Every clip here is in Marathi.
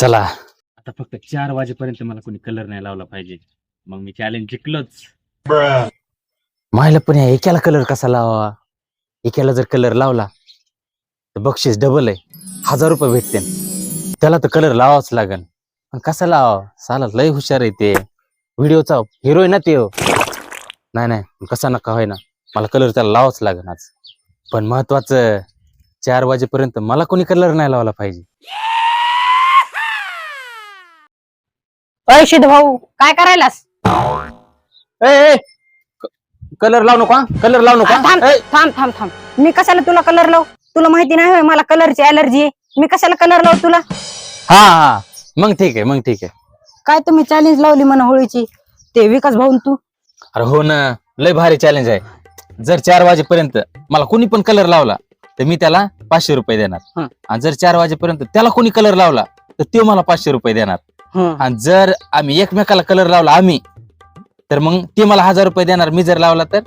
चला. आता फक्त चार वाजेपर्यंत मला कोणी कलर नाही लावला पाहिजे. मग मी चॅलेंज जिंकलोच. मायला पण या एकाला कलर कसा लावा एकाला जर कलर लावला तर बक्षीस डबल आहे. हजार रुपये भेटते त्याला तर कलर लावाच लागन. पण कसा लावा साला लय हुशार आहे ते. व्हिडिओचा हिरो आहे ना ते नाही नाही. कसा नका होय ना मला कलर त्याला लावाच लागन आज. पण महत्वाचं चार वाजेपर्यंत मला कोणी कलर नाही लावला पाहिजे. अय भाऊ काय करायलास? कलर लावू नका कलर लावू आ, थांब नका थांब थांब थांब. मी कशाला तुला कलर लावू? तुला माहिती नाही होय मला कलरची अलर्जी आहे. मी कशाला कलर लावू तुला? हा हा. मग ठीक आहे मग ठीक आहे. काय तुम्ही चॅलेंज लावली म्हणा होळीची? ते विकास भाऊन तू? अरे हो ना लय भारी चॅलेंज आहे. जर चार वाजेपर्यंत मला कोणी पण कलर लावला तर मी त्याला पाचशे रुपये देणार. हं. आणि जर चार वाजेपर्यंत त्याला कोणी कलर लावला तर तो मला पाचशे रुपये देणार. आणि जर आम्ही एकमेकाला कलर लावला आम्ही तर मग ते मला हजार रुपये देणार मी जर लावला तर.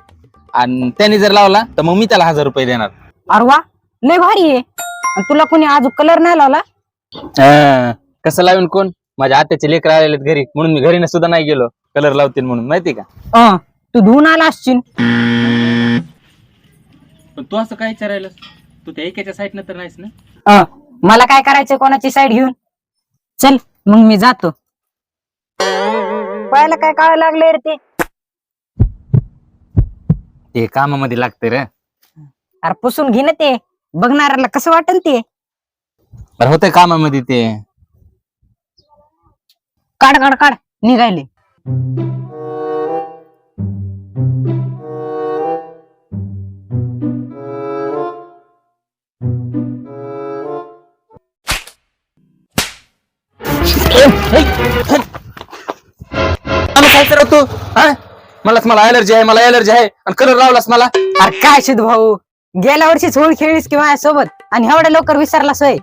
आणि त्याने जर लावला तर मग मी त्याला हजार रुपये देणार. अरे वा लय भारी आहे. आणि तुला कोणी अजून कलर नाही लावला? अं, कसं लावेन कोण? माझ्या आत्याचे लेकर आलेले घरी म्हणून मी घरी सुद्धा नाही गेलो कलर लावतील म्हणून माहिती का? अं, तू धुवून आला असशील. पण तू असं काय विचारायला तू त्या एकाच्या साईडनं तर नाहीस ना? अं, मला काय करायचं कोणाची साईड घेऊन? चल. मग मी जातो. पाहायला काय काळ लागले रे ते? ते कामामध्ये लागते रे. अरे पुसून घे ना ते. बघणाऱ्याला कसं वाटेल ते? बरं होतंय कामामध्ये ते. काढ काढ काढ. निघायले काय करत तू हा? मलाच मला अलर्जी आहे मला अलर्जी आहे. आणि कलर लावलास मला. अरे काय शिद भाऊ? गेल्या वर्षीच होळी खेळलीस की माझ्यासोबत? आणि एवढ्या लवकर विसरलास होय?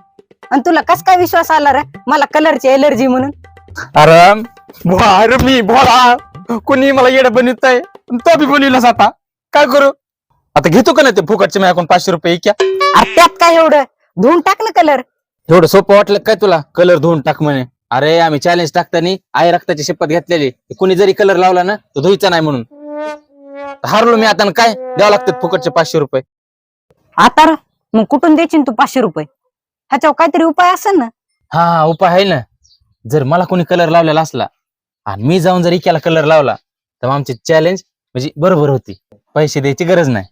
आणि तुला कस काय विश्वास आला रे? मला कलरची एलर्जी म्हणून. अरे भोळा अरे मी भोळा कोणी मला येड बनवत आहे तो बी बनविलास आता. काय करू? आता घेतो का नाही ते फुकटचे माझ्याकडून पाचशे रुपये क्या अरे त्यात काय एवढं? धुवून टाक ना कलर एवढं सोपं वाटलं काय तुला? कलर धुवून टाक म्हणे. अरे आम्ही चॅलेंज टाकताना आई रक्ताची शपथ घेतलेली. कोणी जरी कलर लावला ना तो धुईचा नाही म्हणून. हारलो मी आता काय? द्यावं लागतात फुकटचे पाचशे रुपये. आता रे, मग कुठून द्यायची तू पाचशे रुपये? ह्याच्यावर काहीतरी उपाय असेल ना? हा हा, उपाय आहे ना. जर मला कोणी कलर लावलेला असला आणि मी जाऊन जर इक्याला कलर लावला तर मग आमची चॅलेंज म्हणजे बरोबर होती. पैसे द्यायची गरज नाही.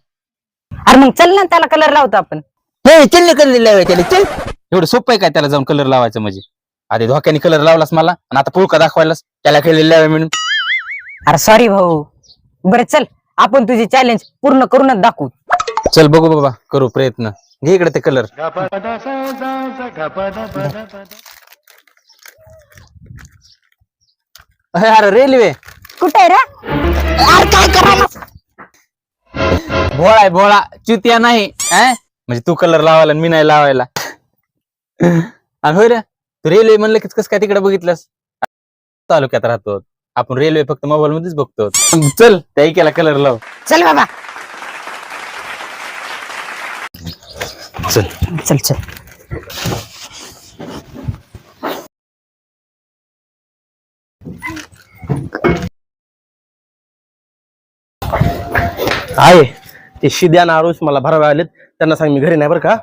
अरे मग चल ना त्याला कलर लावतो आपण. हे चल ना कलर लावायला त्याला चल. एवढं सोपं आहे काय त्याला जाऊन कलर लावायचं म्हणजे? आधी धोक्याने कलर लावलास मला आणि आता पुळका दाखवायलास त्याला लावा म्हणून. अरे सॉरी भाऊ. बरं चल. आपण तुझी चॅलेंज पूर्ण करूनच दाखवू. चल बघू बाबा करू प्रयत्न. घे इकडे ते कलर अरे रेल्वे कुठे रे? अरे काय करायला? भोळा आहे भोळा. चुतिया नाही अं? म्हणजे तू कलर लावायला आणि मी नाही लावायला. आणि होय रे? तू रेल्वे म्हणलं की कसं काय तिकडे बघितलंस? तालुक्यात राहतो. आपण रेल्वे फक्त मोबाईल मध्येच बघतो. चल त्या एकेला कलर लाव. चल बाबा. चल. चल चल. आहे. ते शिद्या नारूस मला भरावे आलेत त्यांना सांग मी घरी नाही बरं का?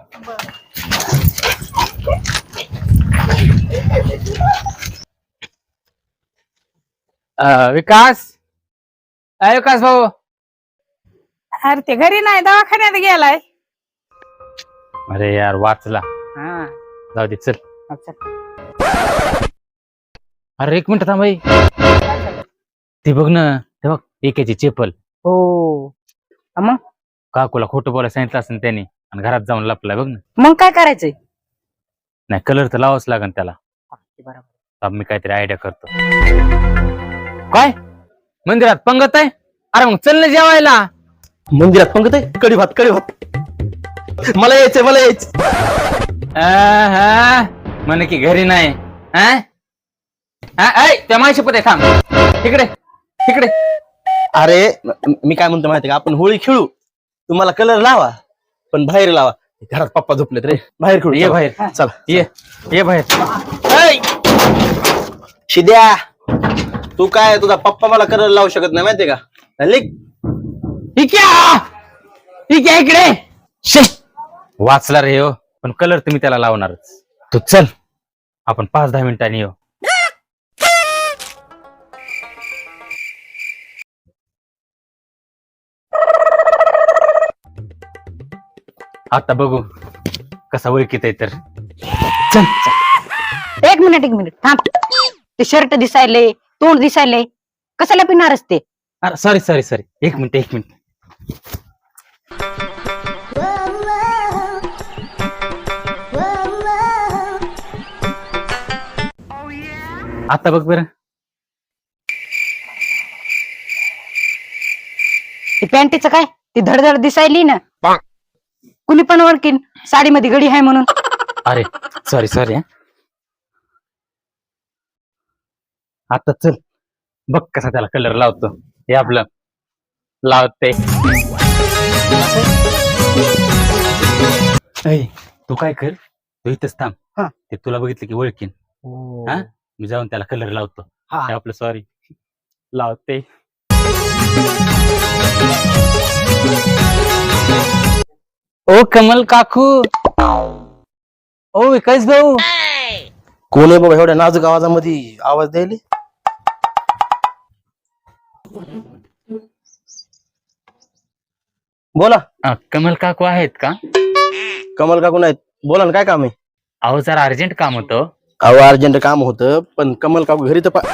अं, विकास? अय विकास भाऊ? अरे ते घरी नाही दवाखान्यात गेलाय. अरे यार वाचला. जाऊ दे चल. अरे एक मिनिट थांब ते बघ ना ते बघ एकेची चेपल. हो. मग? काकूला खोटं बोलायला सांगितलं असेल त्याने आणि घरात जाऊन लपलाय बघ ना. मग काय करायचंय? नाही कलर तर लावाच लागेल त्याला. अब मी काहीतरी आयडिया करतो. काय? मंदिरात पंगत आहे? अरे मग चल ना जेवायला. मंदिरात पंगत आहे? कडी भात कडी भात. मला यायचंय मला यायचं आहा, म्हणे की घरी नाही. हा? हा, ऐ, त्या माहिती पते थांब. तिकडे तिकडे अरे म- मी काय म्हणतो माहिती का? आपण होळी खेळू. तुम्हाला कलर लावा पण बाहेर लावा. घरात पप्पा झोपलेत रे. बाहेर खेळू ये. बाहेर. चला. ये. ये बाहेर. ऐ, शिद्या! तू काय तुझा पप्पा मला कलर लावू शकत नाही माहितीये का? लिख इकडे? शे! वाचला रे हो पण कलर तुम्ही त्याला लावणारच. तू चल. आपण पाच दहा मिनिटांनी येऊ. आता बघू कसा ओळखीत आहे तर. चल चल. एक मिनिट एक मिनिट. थांब. ते शर्ट दिसायले तोंड दिसायले. कशाला पिणारच ते? अरे सॉरी सॉरी सॉरी एक मिनिट एक मिनिट. आता बघ बरं. ते पॅन्टीचं काय? ती धडधड दिसायली ना? कुणी पण ओळखीन. साडीमध्ये घडी आहे म्हणून. अरे सॉरी सॉरी आता चल. बघ कसा त्याला कलर लावतो. हे आपलं लावते. ऐ, तू काय कर? तू इथंच थांब. हा. ते तुला बघितलं की ओळखीन. हा? मी जाऊन त्याला कलर लावतो. हा. हे आपलं सॉरी लावते. ओ कमल काकू. ओ विकास भाऊ. कोण आहे बाबा एवढ्या नाजूक आवाजामध्ये? आवाज द्यायले? बोला. अ, कमल काकू आहेत का? कमल काकू नाहीत. बोला ना काय काम आहे? अहो जरा अर्जंट काम होतं. अहो अर्जंट काम होतं पण कमल काकू घरी तर पा-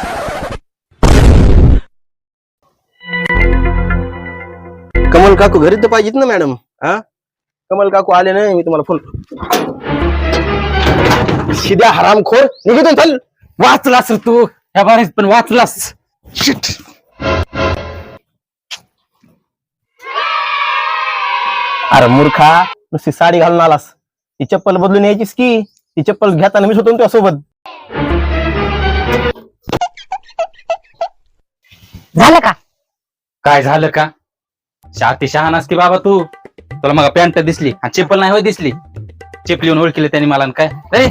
कमल काकू घरी तर पाहिजेत ना मॅडम. हा? कमल काकू आले नाही मी तुम्हाला फोन शिद्या हरामखोर निघितून चल. वाचलास रे तू. ह्या बारीत पण वाचलास. Shit. अरे मूर्खा नुसती साडी घालून आलास. ती चप्पल बदलून यायचीस की? ती चप्पल घेताना मीच होतो तुझ्यासोबत झालं का? काय झालं का? शाती शहाणास की बाबा तू? तुला मग पॅन्ट दिसली आणि चप्पल नाही होय दिसली. चेपली येऊन ओळखीले त्यांनी मला आणि काय? ए!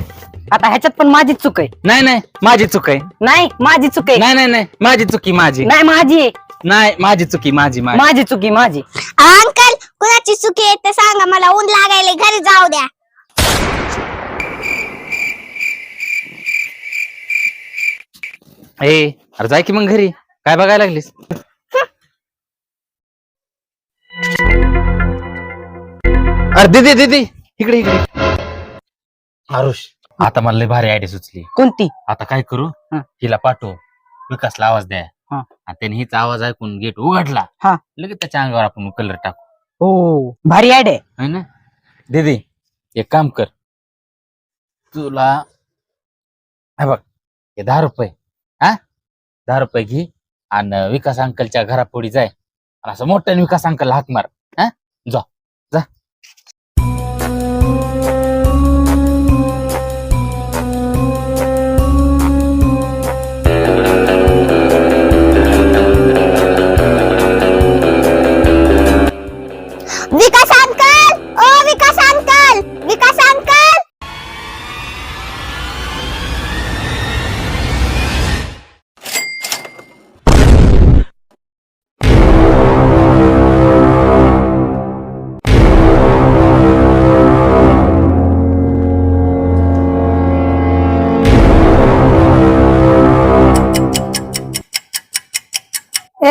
आता ह्याच्यात पण माझीच चूक आहे. नाही नाही माझी चूक आहे. नाही माझी चूक आहे. नाही नाही नाही माझी चुकी माझी. नाही माझी आहे. नाही माझी चुकी माझी माझी. माझी चुकी माझी. अंकल कुणाची चुकी आहे ते सांगा मला. ऊन लागायला घरी जाऊ द्या. ए अरे जाय की मग घरी. काय बघायला लागलीस? अरे दीदी दीदी इकडे इकडे. आरुष आता मला लय भारी आयडिया सुचली. कोणती? आता काय करू? हा. हिला पाठव. विकासला आवाज द्या. हा. आणि त्याने हिचा आवाज ऐकून गेट उघडला. हा. लगेच त्याच्या अंगावर आपण कलर टाकू. हो भारी आयडिया आहे. है ना? दीदी एक काम कर. तुला हे बघ हे दहा रुपये. हा? दहा रुपये घे आणि विकास अंकलच्या घरापुढे जाय. आणि असं मोठ्याने विकास अंकल हाक मार. हा? जा.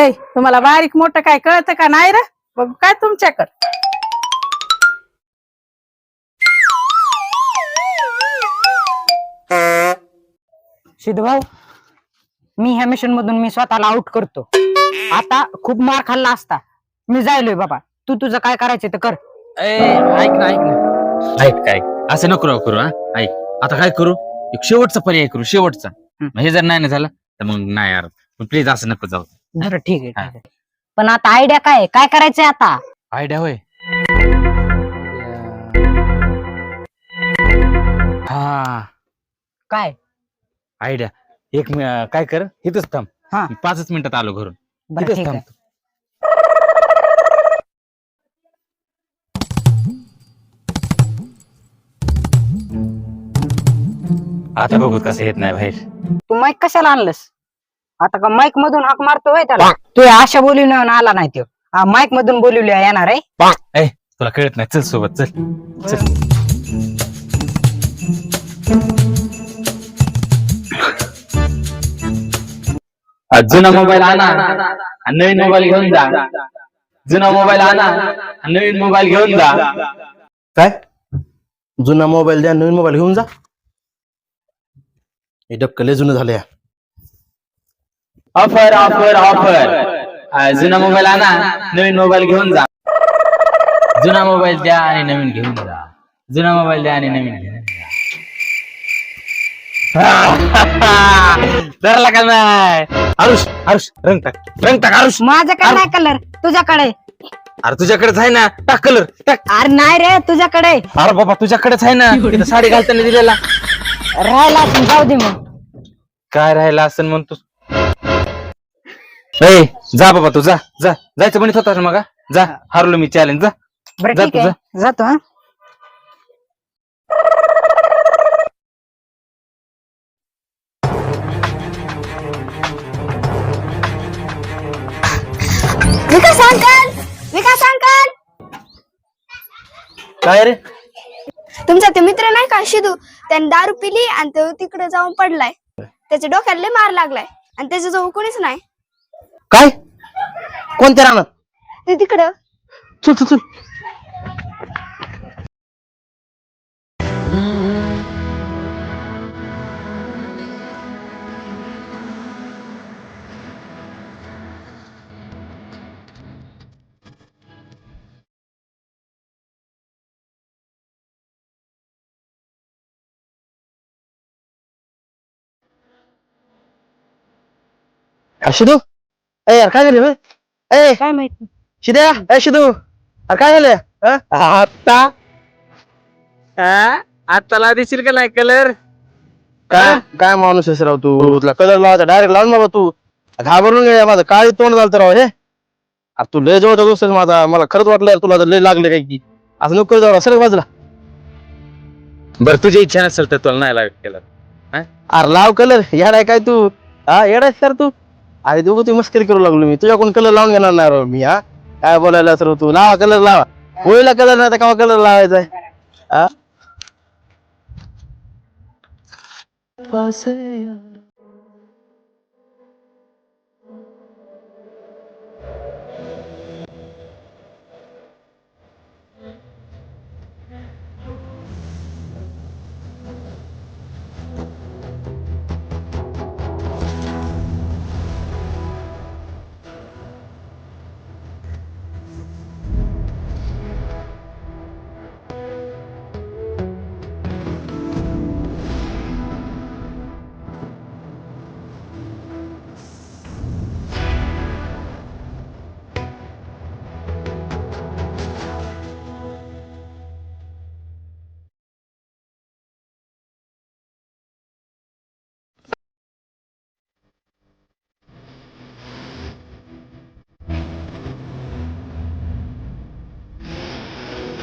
ए तुम्हाला बारीक मोठं काय कळतं का नाही रे? बघू काय तुमच्याकडं. सिद्धभाऊ मी ह्या मिशन मधून मी स्वतःला आउट करतो. आता खूप मार खाल्ला असता. मी जायलोय बाबा. तू तुझं काय करायचं ते कर. ए, ऐक ना ऐक ना. ऐक काय असं नको राव करू हा. ऐक. आता काय करू? एक शेवटचा पर्याय करू शेवटचा. मग हे जर नाही ना झालं तर मग नाही यार. प्लीज असं नको जाऊ. बरं ठीक आहे ठीक आहे. पण आता आयडिया काय आहे? काय करायचंय आता? आयडिया होय. हा. काय? आयडिया एक मि- अं, काय कर? इथंच थांब. हा. मी पाचच मिनिटात आलो घरून. बरं इथंच ठीक थांब आहे. आता बघू कसं येत नाही बाहेर. तू माईक कशाला आणलंस? आता का माईक मधून हाक मारतोय त्याला? तू अशा बोलून आला नाही तो माईक मधून बोलवली येणार आहे? तुला कळत नाही. चल सोबत चल. चल. जुना मोबाईल आणा आणि नवीन मोबाईल घेऊन जा. जुना मोबाईल आणा आणि नवीन मोबाईल घेऊन जा. काय? जुना मोबाईल द्या नवीन मोबाईल घेऊन जा. हे डबकं लय जुनं झाले ऑफर ऑफर ऑफर. जुना मोबाईल आणा नवीन मोबाईल घेऊन जा. जुना मोबाईल द्या आणि नवीन घेऊन जा. जुना मोबाईल द्या आणि नवीन घेऊन जा. धरला का नाही? आरुष आरुष रंग टाक. रंग टाक आरुष. माझ्याकडे नाही कलर तुझ्याकडे. अरे तुझ्याकडेच आहे ना. टाक कलर टाक. अरे नाही रे तुझ्याकडे. अरे बाबा तुझ्याकडेच आहे ना. इथं साडी घालताना दिलेला. राहिला असेल, जाऊ दे मग. काय राहिला असं म्हणतो ए जा बाबा तू जा जा. जायचं म्हणत होता ना मग? जा हारलो मी चॅलेंज जा. बरं जा ठीक तू, आहे. जातो हा. विकास अंकल! विकास अंकल! काय रे? तुमचा ते मित्र नाही का शिदू? त्याने दारू पिली आणि तो तिकडे जाऊन पडलाय. त्याच्या डोक्याला लय मार लागलाय. आणि त्याच्याजवळ कोणीच नाही. काय? कोणत्या राहणार ते तिकडं. चल चल चल. शिदू ए यार काय झालं बे? ए काय माहिती शिद्या ए शिदू अरे काय झालं? हं? आता आताला दिशील का नाही कलर? काय? काय माणूस आहेस राव तू? तुला कलर लावायचा डायरेक्ट लावून बाबा तू. घाबरून गेला माझं काळी तोंड झालं राव हे. अरे तू लय जवळचा दोस्त आहेस माझा मला खरंच वाटलं यार तुला लय लागले काय की. असं नको जाऊ सर बाजूला. बर तुझी इच्छा नसेल तर तुला नाही लागत कलर. अरे लाव कलर येडाय काय तू? हा येडाय सर तू. अरे तू ती मस्करी करू लागलो मी. तुझ्याकडून कलर लावून घेणार नाही राव मी हा? काय बोलायला सर तू? लावा कलर लावा. होळीला कलर नाही तर का कलर लावायचा आहे हा